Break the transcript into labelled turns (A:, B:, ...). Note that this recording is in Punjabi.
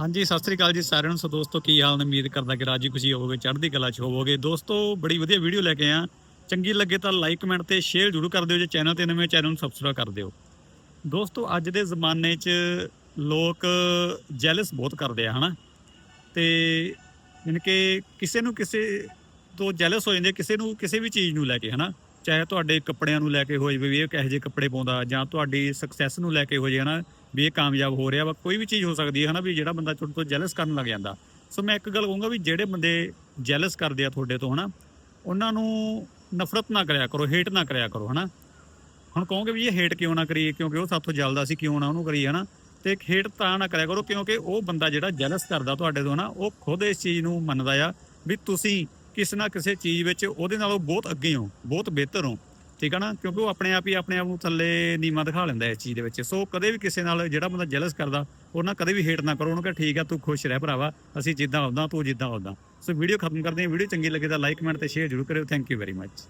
A: ਹਾਂਜੀ, ਸਤਿ ਸ੍ਰੀ ਅਕਾਲ ਜੀ ਸਾਰਿਆਂ ਨੂੰ। ਸੋ ਦੋਸਤੋ, ਕੀ ਹਾਲ ਨੇ? ਉਮੀਦ ਕਰਦਾ ਕਿ ਰਾਜੀ ਖੁਸ਼ੀ ਹੋਵੋਗੇ, ਚੜ੍ਹਦੀ ਕਲਾ 'ਚ ਹੋਵੋਗੇ। ਦੋਸਤੋ, ਬੜੀ ਵਧੀਆ ਵੀਡੀਓ ਲੈ ਕੇ ਆ ਚੰਗੀ ਲੱਗੇ ਤਾਂ ਲਾਈਕ ਕਮੈਂਟ ਤੇ ਸ਼ੇਅਰ ਜ਼ਰੂਰ ਕਰ ਦਿਓ ਜੇ ਚੈਨਲ ਤੇ ਨਵੇਂ ਚੈਨਲ ਨੂੰ ਸਬਸਕ੍ਰਾਈਬ ਕਰ ਦਿਓ। ਦੋਸਤੋ, ਅੱਜ ਦੇ ਜ਼ਮਾਨੇ 'ਚ ਲੋਕ ਜੈਲਸ ਬਹੁਤ ਕਰਦੇ ਆ, ਹਨਾ? ਤੇ ਯਾਨੀ ਕਿ ਕਿਸੇ ਨੂੰ ਕਿਸੇ ਤੋਂ ਜੈਲਸ ਹੋ ਜਾਂਦੇ ਕਿਸੇ ਨੂੰ ਕਿਸੇ ਵੀ ਚੀਜ਼ ਨੂੰ ਲੈ ਕੇ, ਹਨਾ? ਚਾਹੇ ਤੁਹਾਡੇ ਕੱਪੜਿਆਂ ਨੂੰ ਲੈ ਕੇ ਹੋ ਜਾਵੇ ਵੀ ਇਹ ਕਿਹੋ ਜਿਹੇ ਕੱਪੜੇ ਪਾਉਂਦਾ ਜਾਂ ਤੁਹਾਡੀ ਸਕਸੈਸ ਨੂੰ ਲੈ ਕੇ ਹੋ ਜੇ ਹਨਾ? ਵੀ ਇਹ ਕਾਮਯਾਬ ਹੋ ਰਿਹਾ ਵਾ, ਕੋਈ ਵੀ ਚੀਜ਼ ਹੋ ਸਕਦੀ ਹੈ, ਹਨਾ ਵੀ ਜਿਹੜਾ ਬੰਦਾ ਤੁਹਾਡੇ ਤੋਂ ਜੈਲਸ ਕਰਨ ਲੱਗ ਜਾਂਦਾ। ਸੋ ਮੈਂ ਇੱਕ ਗੱਲ ਕਹੂੰਗਾ ਵੀ ਜਿਹੜੇ ਬੰਦੇ ਜੈਲਸ ਕਰਦੇ ਆ ਤੁਹਾਡੇ ਤੋਂ, ਹਨਾ, ਉਹਨਾਂ ਨੂੰ ਨਫ਼ਰਤ ਨਾ ਕਰਿਆ ਕਰੋ ਹੇਟ ਨਾ ਕਰਿਆ ਕਰੋ, ਹਨਾ। ਹੁਣ ਕਹੋਗੇ ਵੀ ਇਹ ਹੇਟ ਕਿਉਂ ਨਾ ਕਰੀਏ, ਕਿਉਂਕਿ ਉਹ ਸਾਥੋਂ ਜਲਦਾ ਸੀ, ਕਿਉਂ ਨਾ ਉਹਨੂੰ ਕਰੀਏ, ਹਨਾ। ਤੇ ਹੇਟ ਤਾਂ ਨਾ ਕਰਿਆ ਕਰੋ, ਕਿਉਂਕਿ ਉਹ ਬੰਦਾ ਜਿਹੜਾ ਜੈਲਸ ਕਰਦਾ ਤੁਹਾਡੇ ਤੋਂ ਨਾ ਉਹ ਖੁਦ ਇਸ ਚੀਜ਼ ਨੂੰ ਮੰਨਦਾ ਆ ਵੀ ਤੁਸੀਂ ਕਿਸੇ ਨਾ ਕਿਸੇ ਚੀਜ਼ ਵਿੱਚ ਉਹਦੇ ਨਾਲੋਂ ਬਹੁਤ ਅੱਗੇ ਹੋ, ਬਹੁਤ ਬਿਹਤਰ ਹੋ। ਠੀਕ ਆ ਨਾ? ਕਿਉਂਕਿ ਉਹ ਆਪਣੇ ਆਪ ਹੀ ਆਪਣੇ ਆਪ ਨੂੰ ਥੱਲੇ ਨੀਵਾਂ ਦਿਖਾ ਲੈਂਦਾ ਇਸ ਚੀਜ਼ ਦੇ ਵਿੱਚ। ਸੋ ਕਦੇ ਵੀ ਕਿਸੇ ਨਾਲ ਜਿਹੜਾ ਬੰਦਾ ਜੈਲਸ ਕਰਦਾ, ਉਹ ਨਾ ਕਦੇ ਵੀ ਹੇਟ ਨਾ ਕਰੋ। ਉਹਨੂੰ ਕਹੇ, ਠੀਕ ਆ, ਤੂੰ ਖੁਸ਼ ਰਹਿ ਭਰਾਵਾ। ਅਸੀਂ ਜਿੱਦਾਂ ਹੁੰਦਾ ਤੂੰ ਜਿੱਦਾਂ ਹੁੰਦਾ ਸੋ ਵੀਡੀਓ ਖਤਮ ਕਰਦੇ ਹਾਂ। ਵੀਡੀਓ ਚੰਗੀ ਲੱਗੇ ਤਾਂ ਲਾਈਕ ਕਮੈਂਟ ਤੇ ਸ਼ੇਅਰ ਜ਼ਰੂਰ ਕਰਿਓ। Thank you very much